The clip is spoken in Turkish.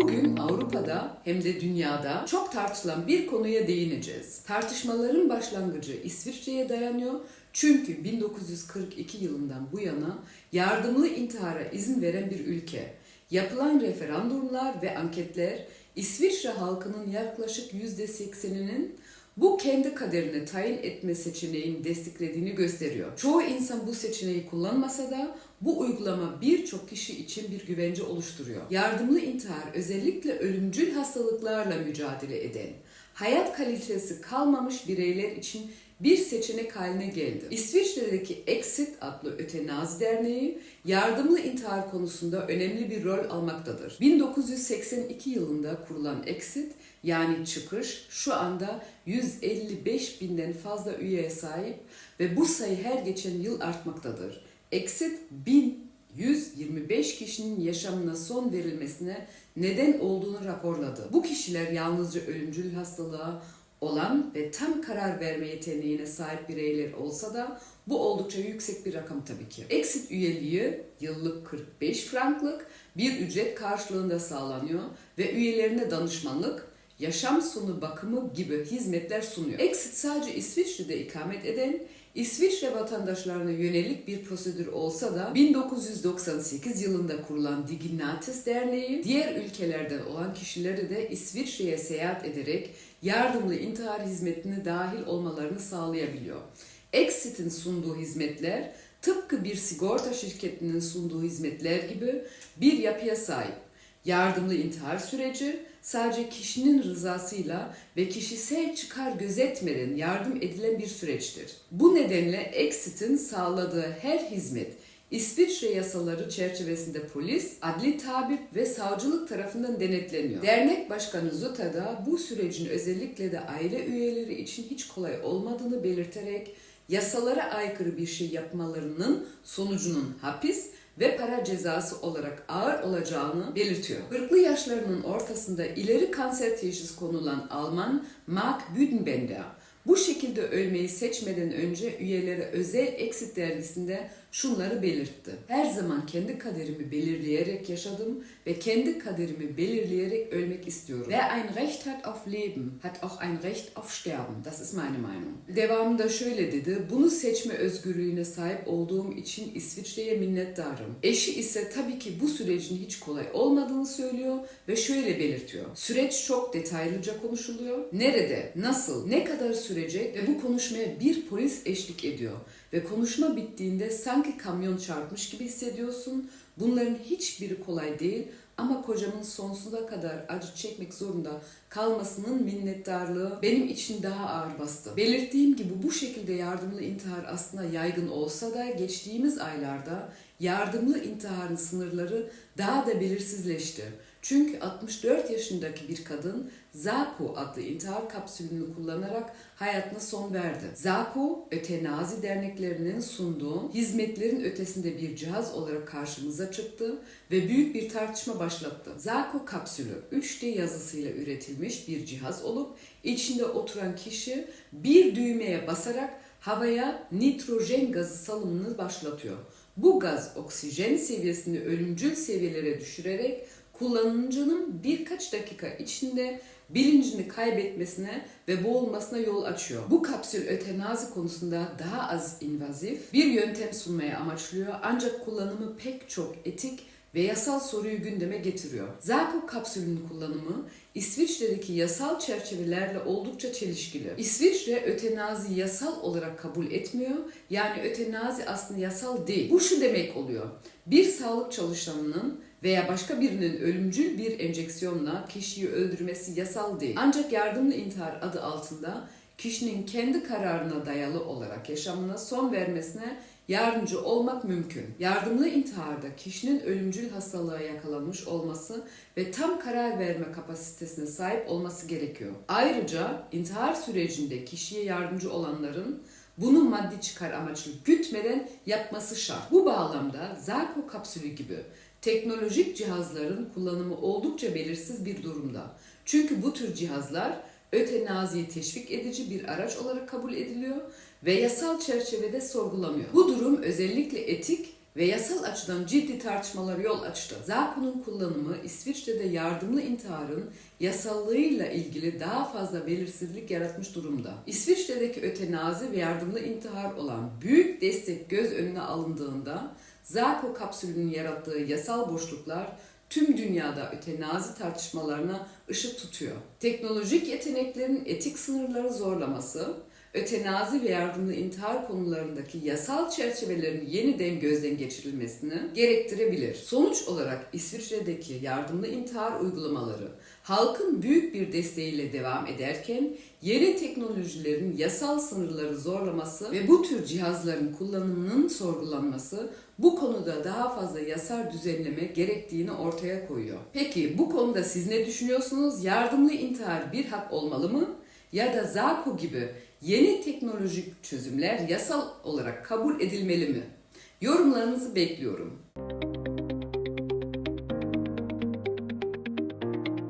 Bugün Avrupa'da hem de dünyada çok tartışılan bir konuya değineceğiz. Tartışmaların başlangıcı İsviçre'ye dayanıyor. Çünkü 1942 yılından bu yana yardımlı intihara izin veren bir ülke. Yapılan referandumlar ve anketler İsviçre halkının yaklaşık %80'inin bu kendi kaderini tayin etme seçeneğini desteklediğini gösteriyor. Çoğu insan bu seçeneği kullanmasa da bu uygulama birçok kişi için bir güvence oluşturuyor. Yardımlı intihar özellikle ölümcül hastalıklarla mücadele eden, hayat kalitesi kalmamış bireyler için bir seçenek haline geldi. İsviçre'deki Exit adlı ötenazi derneği yardımlı intihar konusunda önemli bir rol almaktadır. 1982 yılında kurulan Exit yani çıkış şu anda 155 binden fazla üyeye sahip ve bu sayı her geçen yıl artmaktadır. Exit 1125 kişinin yaşamına son verilmesine neden olduğunu raporladı. Bu kişiler yalnızca ölümcül hastalığa olan ve tam karar verme yeteneğine sahip bireyler olsa da bu oldukça yüksek bir rakam tabii ki. Exit üyeliği yıllık 45 franklık bir ücret karşılığında sağlanıyor ve üyelerine danışmanlık, yaşam sonu bakımı gibi hizmetler sunuyor. Exit sadece İsviçre'de ikamet eden İsviçre vatandaşlarına yönelik bir prosedür olsa da 1998 yılında kurulan Diginatis Derneği diğer ülkelerden olan kişilere de İsviçre'ye seyahat ederek yardımlı intihar hizmetine dahil olmalarını sağlayabiliyor. Exit'in sunduğu hizmetler tıpkı bir sigorta şirketinin sunduğu hizmetler gibi bir yapıya sahip. Yardımlı intihar süreci sadece kişinin rızasıyla ve kişisel çıkar gözetmeden yardım edilen bir süreçtir. Bu nedenle Exit'in sağladığı her hizmet İsviçre yasaları çerçevesinde polis, adli tabip ve savcılık tarafından denetleniyor. Dernek Başkanı Zuta da bu sürecin özellikle de aile üyeleri için hiç kolay olmadığını belirterek yasalara aykırı bir şey yapmalarının sonucunun hapis ve para cezası olarak ağır olacağını belirtiyor. 40'lı yaşlarının ortasında ileri kanser teşhisi konulan Alman Mark Büdenbender bu şekilde ölmeyi seçmeden önce üyelere özel Exit dergisinde şunları belirtti. Her zaman kendi kaderimi belirleyerek yaşadım ve kendi kaderimi belirleyerek ölmek istiyorum. Wer ein Recht hat auf Leben, hat auch ein Recht auf Sterben. Das ist meine Meinung. Devamında şöyle dedi. Bunu seçme özgürlüğüne sahip olduğum için İsviçre'ye minnettarım. Eşi ise tabii ki bu sürecin hiç kolay olmadığını söylüyor ve şöyle belirtiyor. Süreç çok detaylıca konuşuluyor. Nerede, nasıl, ne kadar sürecek ve bu konuşmaya bir polis eşlik ediyor. Ve konuşma bittiğinde sanki kamyon çarpmış gibi hissediyorsun. Bunların hiçbiri kolay değil ama kocamın sonsuza kadar acı çekmek zorunda kalmasının minnettarlığı benim için daha ağır bastı. Belirttiğim gibi bu şekilde yardımlı intihar aslında yaygın olsa da geçtiğimiz aylarda yardımlı intiharın sınırları daha da belirsizleşti. Çünkü 64 yaşındaki bir kadın Zako adlı intihar kapsülünü kullanarak hayatına son verdi. Zako, ötenazi derneklerinin sunduğu hizmetlerin ötesinde bir cihaz olarak karşımıza çıktı ve büyük bir tartışma başlattı. Zako kapsülü 3D yazısıyla üretilmiş bir cihaz olup içinde oturan kişi bir düğmeye basarak havaya nitrojen gazı salımını başlatıyor. Bu gaz oksijen seviyesini ölümcül seviyelere düşürerek kullanıcının birkaç dakika içinde bilincini kaybetmesine ve boğulmasına yol açıyor. Bu kapsül ötenazi konusunda daha az invazif bir yöntem sunmaya amaçlıyor ancak kullanımı pek çok etik ve yasal soruyu gündeme getiriyor. Zako kapsülünün kullanımı İsviçre'deki yasal çerçevelerle oldukça çelişkili. İsviçre ötenazi yasal olarak kabul etmiyor. Yani ötenazi aslında yasal değil. Bu şu demek oluyor. Bir sağlık çalışanının veya başka birinin ölümcül bir enjeksiyonla kişiyi öldürmesi yasal değil. Ancak yardımlı intihar adı altında kişinin kendi kararına dayalı olarak yaşamına son vermesine yardımcı olmak mümkün. Yardımlı intiharda kişinin ölümcül hastalığa yakalanmış olması ve tam karar verme kapasitesine sahip olması gerekiyor. Ayrıca intihar sürecinde kişiye yardımcı olanların bunu maddi çıkar amaçlı gütmeden yapması şart. Bu bağlamda Zarko kapsülü gibi teknolojik cihazların kullanımı oldukça belirsiz bir durumda. Çünkü bu tür cihazlar ötenaziyi teşvik edici bir araç olarak kabul ediliyor ve yasal çerçevede sorgulanıyor. Bu durum özellikle etik ve yasal açıdan ciddi tartışmalara yol açtı. Zako'nun kullanımı İsviçre'de yardımlı intiharın yasallığıyla ilgili daha fazla belirsizlik yaratmış durumda. İsviçre'deki ötenazi ve yardımlı intihar olan büyük destek göz önüne alındığında Zako kapsülünün yarattığı yasal boşluklar tüm dünyada ötenazi tartışmalarına ışık tutuyor. Teknolojik yeteneklerin etik sınırları zorlaması, ötenazi ve yardımlı intihar konularındaki yasal çerçevelerin yeniden gözden geçirilmesini gerektirebilir. Sonuç olarak İsviçre'deki yardımlı intihar uygulamaları halkın büyük bir desteğiyle devam ederken yeni teknolojilerin yasal sınırları zorlaması ve bu tür cihazların kullanımının sorgulanması bu konuda daha fazla yasal düzenleme gerektiğini ortaya koyuyor. Peki bu konuda siz ne düşünüyorsunuz? Yardımlı intihar bir hak olmalı mı? Ya da Zako gibi yeni teknolojik çözümler yasal olarak kabul edilmeli mi? Yorumlarınızı bekliyorum.